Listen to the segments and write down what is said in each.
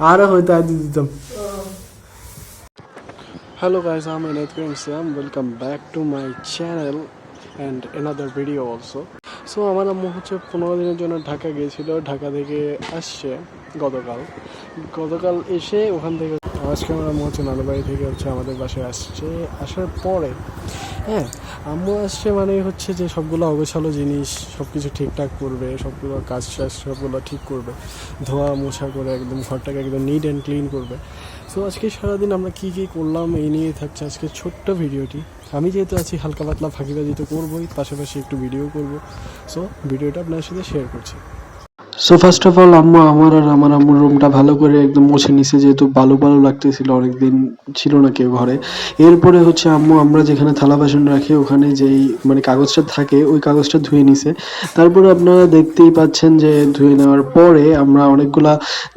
আরও হয়তো আজ দিতাম guys, I'm Inayat Karim Sam. Welcome back to my channel and another video also. So আমার আম্মু হচ্ছে পনেরো দিনের জন্য ঢাকা গিয়েছিল ঢাকা থেকে আসছে গতকাল গতকাল এসে ওখান থেকে আজকে আমার আম্মু হচ্ছে নানু বাড়ি থেকে হচ্ছে আমাদের বাসায় আসছে। আসার পরে হ্যাঁ আম্মু আসছে মানে হচ্ছে যে সবগুলো অগোছালো জিনিস সব কিছু ঠিকঠাক করবে, সবগুলো কাজ টাজ সবগুলো ঠিক করবে। ধোয়া মোছা করে একদম ঘরটাকে একদম নিট অ্যান্ড ক্লিন করবে। সো আজকে সারাদিন আমরা কী কী করলাম এই নিয়ে থাকছে আজকে ছোট্ট ভিডিওটি। আমি যেহেতু আছি হালকা পাতলা ফাঁকিবাজি তো করবোই, পাশাপাশি একটু ভিডিও করব। সো ভিডিওটা আপনার সাথে শেয়ার করছি। সো ফার্স্ট অফ অল আম্মু, আমার আর আমার আম্মুর রুমটা ভালো করে একদম মুছে নিছে, যেহেতু ভালো ভালো লাগতেছিল, অনেকদিন ছিল না কেউ ঘরে। এরপরে হচ্ছে আম্মু, আমরা যেখানে থালা বাসন রাখি, ওখানে যেই মানে কাগজটা থাকে, ওই কাগজটা ধুয়ে নিছে। তারপরে আপনারা দেখতেই পাচ্ছেন যে ধুয়ে নেওয়ার পরে আমরা অনেকগুলা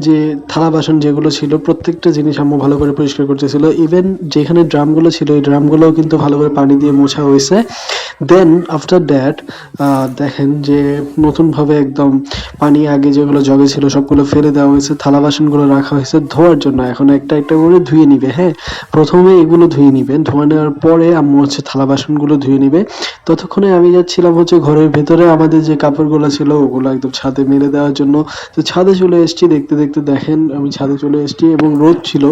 যে থালা বাসন যেগুলো ছিল, প্রত্যেকটা জিনিস আম্মু ভালো করে পরিষ্কার করতেছিল। ইভেন যেখানে ড্রামগুলো ছিল ওই ড্রামগুলোও কিন্তু ভালো করে পানি দিয়ে মোছা হয়েছে। দেন আফটার দ্যাট দেখেন যে নতুনভাবে একদম পানি আগে যেগুলো জগে ছিল সবগুলো ফেলে দেওয়া হয়েছে, থালা বাসনগুলো রাখা হয়েছে ধোয়ার জন্য। এখন একটা একটা করে ধুয়ে নিবে হ্যাঁ? প্রথমে এগুলো ধুয়ে নিবে। ধোয়া নেওয়ার পরে আম্মু হচ্ছে থালা বাসনগুলো ধুয়ে নিবে। ততক্ষণে আমি যাচ্ছিলাম হচ্ছে ঘরের ভেতরে। আমাদের যে কাপড়গুলো ছিল ওগুলো একদম ছাদে মেলে দেওয়ার জন্য। তো ছাদে চলে এসেছি, দেখতে দেখতে দেখেন, আমি ছাদে চলে এসেছি এবং রোদ ছিল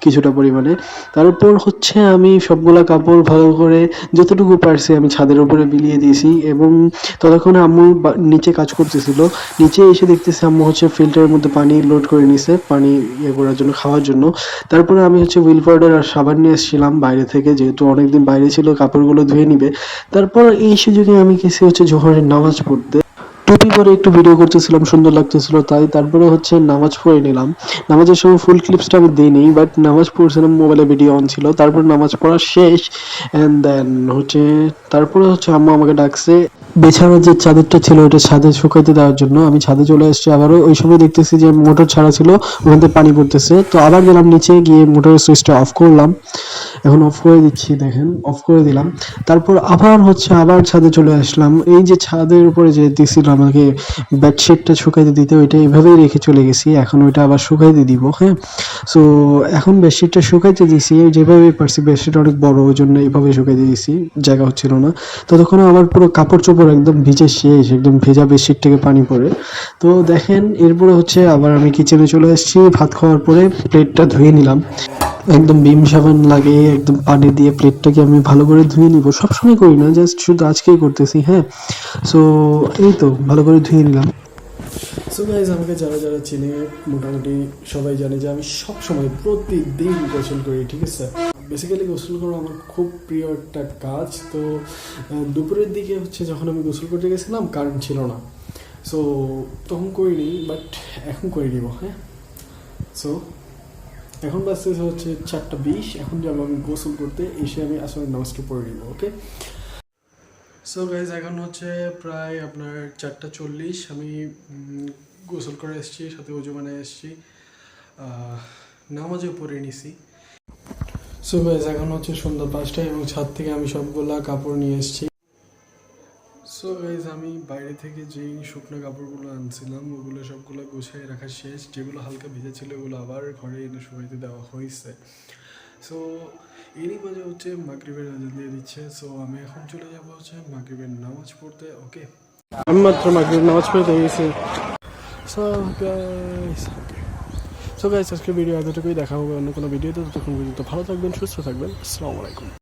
কিছুটা পরিমাণে। তারপর হচ্ছে আমি সবগুলা কাপড় ভালো করে যতটুকু পারছি আমি ছাদের উপরে বিলিয়ে দিয়েছি এবং ততক্ষণে আম্মু নিচে কাজ করতেছিল। নিচে এসে দেখতেছি আম্মু হচ্ছে ফিল্টারের মধ্যে পানি লোড করে নিছে, পানি ইয়ে করার জন্য, খাওয়ার জন্য। তারপরে আমি হচ্ছে হুইল পাউডার আর সাবান নিয়ে এসেছিলাম বাইরে থেকে, যেহেতু অনেকদিন বাইরে ছিল, কাপড়গুলো ধুয়ে নিবে। তারপর এই সুযোগে আমি গেছি হচ্ছে জোহরের নামাজ পড়তে। টুপি পরে একটু ভিডিও করতেছিলাম, সুন্দর লাগতেছিল, তাই তারপরে হচ্ছে নামাজ পড়ে নিলাম। নামাজের সময় ফুল ক্লিপসটা আমি দিইনি বাট নামাজ পড়ছিলাম মোবাইলে ভিডিও অন ছিল। তারপর নামাজ পড়া শেষ অ্যান্ড দেন হচ্ছে, তারপরে হচ্ছে আম্মু আমাকে ডাকছে বেছানোর যে চাদরটা ছিল, ওটা ছাদে শুকাইতে দেওয়ার জন্য আমি ছাদে চলে এসেছি। আবারও ওই সময় দেখতেছি যে মোটর ছাড়া ছিল, ওখান পানি পড়তেছে। তো আবার গেলাম নিচে, গিয়ে মোটরের সুইচটা অফ করলাম। এখন অফ করে দিচ্ছি, দেখেন, অফ করে দিলাম। তারপর আবার হচ্ছে আবার ছাদে চলে আসলাম। এই যে ছাদের উপরে যে দিছিল আমাকে বেডশিটটা শুকাইতে দিতে, ওইটা এভাবেই রেখে চলে গেছি। এখন ওইটা আবার শুকাইতে দিব হ্যাঁ? সো এখন বেডশিটটা শুকাইতে দিছি। যেভাবে পারছি বেডশিট অনেক বড়, ওই জন্য এইভাবে শুকাইতে দিছি, জায়গা হচ্ছিল না। ততক্ষণে আবার পুরো কাপড় চোপড় একদম ভিজে শেষ, একদম ভেজা বেডশিট থেকে পানি পড়ে। তো দেখেন, এরপরে হচ্ছে আবার আমি কিচেনে চলে এসেছি, ভাত খাওয়ার পরে প্লেটটা ধুয়ে নিলাম। একদম বিম সাবান লাগে, একদম পানি দিয়ে প্লেটটাকে আমি ভালো করে ধুয়ে নিব। সবসময় করি না জাস্ট শুধু আজকেই করতেছি হ্যাঁ? সো এই তো, ভালো করে ধুয়ে নিলাম। সো গাইজ আমাকে যারা যারা চিনে, মোটামুটি সবাই জানে যে আমি সব সময় প্রতিদিন গোসল করি, ঠিক আছে? বেসিক্যালি গোসল করা আমার খুব প্রিয় একটা কাজ। তো দুপুরের দিকে হচ্ছে যখন আমি গোসল করতে গেছিলাম কারেন্ট ছিল না। সো তখন করিনি বাট এখন করে নিব হ্যাঁ? সো এখন বাজতেছে হচ্ছে চারটা বিশ, এখন যাব আমি গোসল করতে, এসে আমি আসলে নামাজটা পড়ে নিব ওকে সো গাইজ এখন হচ্ছে প্রায় আপনার চারটা চল্লিশ, আমি গোসল করে এসেছি, সাথে উজু বানায় এসেছি। নামাজও পড়ে নিছি। সো গাইজ এখন হচ্ছে সন্ধ্যা পাঁচটা এবং ছাদ থেকে আমি সবগুলা কাপড় নিয়ে এসেছি। সো গাইজ আমি বাইরে থেকে যেই শুকনো কাপড়গুলো আনছিলাম ওগুলো সবগুলো গুছিয়ে রাখা শেষ। যেগুলো হালকা ভিজে ছিল ওগুলো আবার ঘরে এনে শুকাইতে দেওয়া হয়েছে। সো এরই মাঝে হচ্ছে মাগরিবের আজান দিয়ে দিচ্ছে। সো আমি এখন চলে যাব হচ্ছে মাগরিবের নামাজ পড়তে ওকে আমি মাত্র মাগরিবের নামাজ পড়তে গেছি। সো গাইস সো গাইজ আজকে ভিডিও এতটুকুই। দেখা হবে অন্য কোনো ভিডিওতে ততক্ষণ পর্যন্ত ভালো থাকবেন, সুস্থ থাকবেন। আসসালামু আলাইকুম।